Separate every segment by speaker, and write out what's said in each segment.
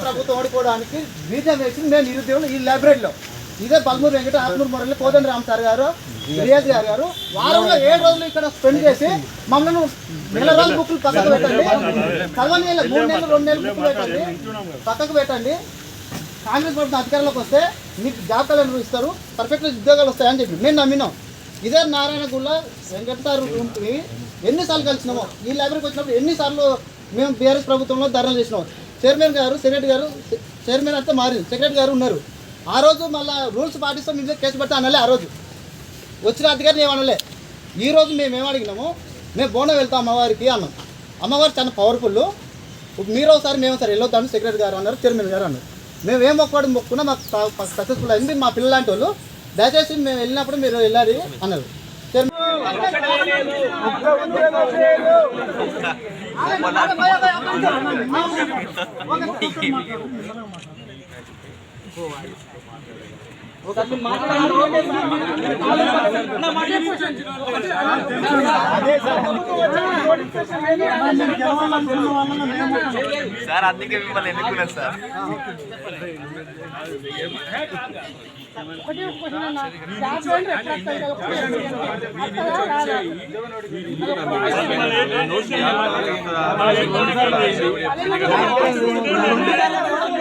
Speaker 1: ప్రభుత్వం ఓడిపోవడానికి బీజం వేసింది మేము నిరుద్యోగులు ఈ లైబ్రరీలో ఇదే పల్మూరు వెంకట ఆత్మూరు మురళి కోదండ రామ్ సార్ గారు రియాజ్ గారు గారు వారంలో ఏడు రోజులు ఇక్కడ స్పెండ్ చేసి మమ్మల్ని నెల రోజులు బుక్లు పక్కకు పెట్టండి చదవని మూడు నెలలు రెండు నెలలు బుక్లు పెట్టండి పక్కకు పెట్టండి కాంగ్రెస్ పార్టీ అధికారంలోకి వస్తే మీకు జాబ్ క్యాలెండర్ ఇస్తారు పర్ఫెక్ట్ ఉద్యోగాలు వస్తాయని చెప్పి. మేము నమ్మినాం. ఇదే నారాయణ వెంకటారు వెంకట రూమ్కి ఎన్నిసార్లు కలిసినామో ఈ లైబ్రరీకి వచ్చినప్పుడు ఎన్నిసార్లు మేము బీఆర్ఎస్ ప్రభుత్వంలో ధర్నాలు చేసినాం. చైర్మన్ గారు సెక్రటరీ గారు చైర్మన్ అయితే మారింది. సెక్రటరీ గారు ఉన్నారు. ఆ రోజు మళ్ళీ రూల్స్ పాటిస్తాం మీద కేసు పెడతా అనలే ఆ రోజు. వచ్చిన అధికారిని ఏమనలే ఈ రోజు మేము ఏం అడిగినాము మేము బోనం వెళ్తాం అమ్మవారికి అన్నాం. అమ్మవారు చాలా పవర్ఫుల్ మీరు ఒకసారి మేము ఒకసారి వెళ్ళొద్దాం సెక్రటరీ గారు అన్నారు చైర్మన్ గారు అన్నారు. మేము ఏం మొక్కడం మొక్కున్నా మాకు సక్సెస్ఫుల్ అయింది. మా పిల్లలు లాంటి వాళ్ళు దయచేసి మేము వెళ్ళినప్పుడు మీరు వెళ్ళాలి అన్నారు. చైర్మన్
Speaker 2: సార్ అందుకే మిమ్మల్ని ఎన్నుకున్నాను సార్.
Speaker 3: ఒకటి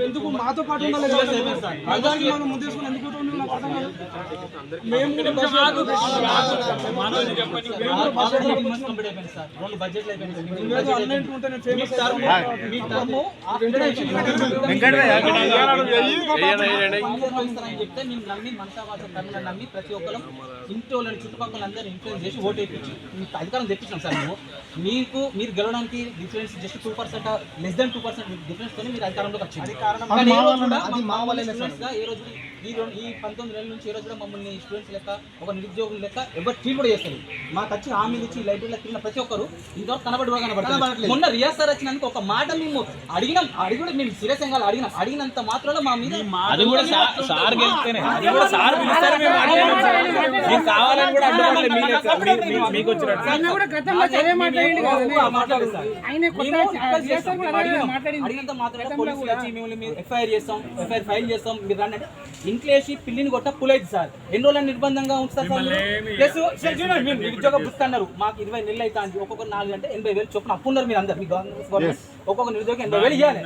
Speaker 4: ఎందుకు మాతో పాటు ఉండాలి మనం ముందేసుకుని ఎందుకు. మేము.
Speaker 5: చెప్తే మేము నమ్మి మనసావాస కర్మలను నమ్మి ప్రతి ఒక్కరు ఇంటి వాళ్ళని చుట్టుపక్కల అందరూ ఇన్ఫ్లుయెన్స్ చేసి ఓటు వేయించి మీకు అధికారం తెప్పించాం సార్ మేము. మీకు మీరు గెలవడానికి difference just two percent less than two percent difference తోనే మీరు అధికారంలోకి వచ్చింది. కానీ ఏ కూడా ఏ రోజు ఈ రెండు ఈ పంతొమ్మిది నెలల నుంచి ఏ రోజు కూడా మమ్మల్ని స్టూడెంట్స్ లెక్క ఒక నిరుద్యోగుల లెక్క ఎవరు ట్రీట్ కూడా చేస్తారు మాకు వచ్చి హామీలు ఇచ్చి లైబ్రరీలో తిన్న ప్రతి ఒక్కరు ఇంతవరకు కనబడి కూడా కనబడతారు మొన్న రియాజ్ సార్ వచ్చినందుకు ఒక మాట మేము అడిగినాం. అడిగి కూడా మేము సీరియస్ కాదు అడిగినాం. అడిగినంత మాత్రమే మా మీద
Speaker 2: అది కూడా సార్ గెలిస్తేనే. కూడా సార్ పిలుస్తారు మేము కావాలని కూడా మీకు వచ్చినట్టు
Speaker 5: అడిగినంత మాత్రమే పోలీసులు వచ్చి ఎఫ్ఐఆర్ చేస్తాం. ఎఫ్ఐఆర్ ఫైల్ చేస్తాం. మీరు రండి. ఇంట్లో వేసి పిల్లిని కొట్ట పులైదు సార్. ఎన్ని రోజులు నిర్బంధంగా ఉంచుతారు సార్? ప్లస్ చూడండి, మీరు నిరుద్యోగ బుక్ అన్నారు. మాకు ఇరవై నెలలు అయితే ఒక్కొక్క నాలుగు అంటే ఎనభై వేలు చొప్పున అప్పున్నారు మీరు అందరు. మీ గవర్నమెంట్ ఒక్కొక్క నిరుద్యోగం ఎనభై వేలు ఇవ్వాలి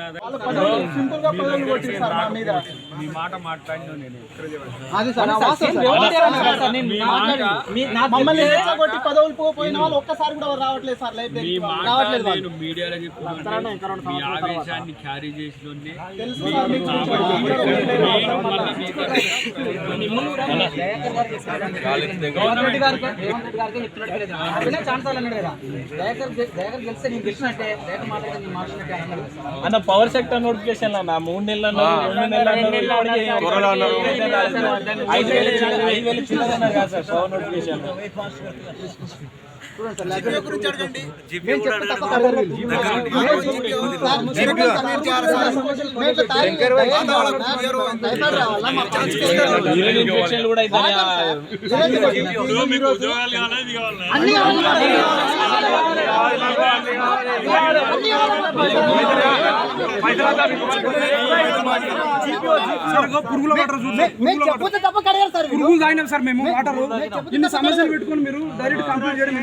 Speaker 4: సింపుల్గా పదవులు కొట్టింది సార్ మా మీద.
Speaker 2: మీ మాట మాట్లాడినా నేను
Speaker 1: అది సార్ నా వాస్తవం
Speaker 5: సేమ్
Speaker 1: సార్.
Speaker 5: రేవంత్ రెడ్డి అన్నారు సార్, నేను మాట్లాడింది. మీ- నాకు
Speaker 4: మమ్మల్ని
Speaker 5: చెప్తే-
Speaker 4: రెచ్చగొట్టి పదవులు పో- పోయిన వాళ్ళు ఒక్కసారి కూడా రావట్లేదు సార్
Speaker 2: మీ
Speaker 4: లైబ్రరీ
Speaker 2: మాట
Speaker 4: రావట్లేదు వాళ్ళు.
Speaker 2: నేను మీడియాలో చెప్పుకున్నాను. మీ ఆవేశాన్ని క్యారీ చేసిన
Speaker 4: తెలుసు సార్ మీకు
Speaker 5: గవర్నమెంట్ రెడ్డి గారికి రేవంత్ రెడ్డి గారికి చెప్తున్నట్టు లేదు అతనే ఛాన్స్ అన్నాడు కదా. దయాకర్ దయాకర్ గెలిస్తే నేను గెలిచినట్టే. దయాకర్ మాట్లాడితే నేను మాట్లాడినట్టే
Speaker 2: అన్న పవర్ సెక్టర్ నోటిఫికేషన్ అన్న మూడు నెలలు రెండు నెలలు ఐదు వేలు ఐదు వేలు చిల్లర అన్నారు కదా సార్ పవర్ నోటిఫికేషన్ కూడా అయితే
Speaker 1: అన్ని
Speaker 4: పురుగుల వాటర్
Speaker 1: సార్ వీళ్ళు.
Speaker 4: పురుగులు తాగినాం సార్ మేము వాటర్. ఇన్ని సమస్యలు పెట్టుకొని మీరు డైరెక్ట్ కంప్లైంట్ చేయడం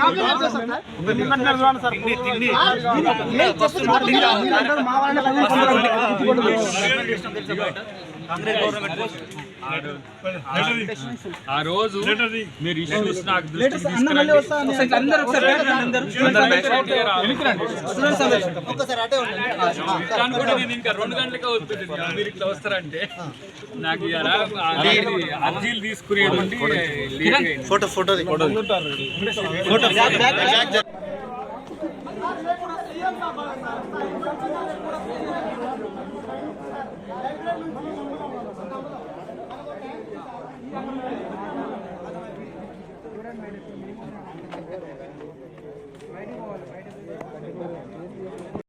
Speaker 3: ఆ రోజు మీరు ఇష్యూస్ నాకు దృష్టికి
Speaker 4: అందరూ ఒకసారి అందరూ.
Speaker 3: కూడా నేను ఇంకా రెండు గంటలకే వస్తుంది మీరు ఇట్లా వస్తారంటే నాకు ఇవాళ అది అర్జీలు అయింది.
Speaker 1: ఫోటో ఫోటో
Speaker 5: ఆ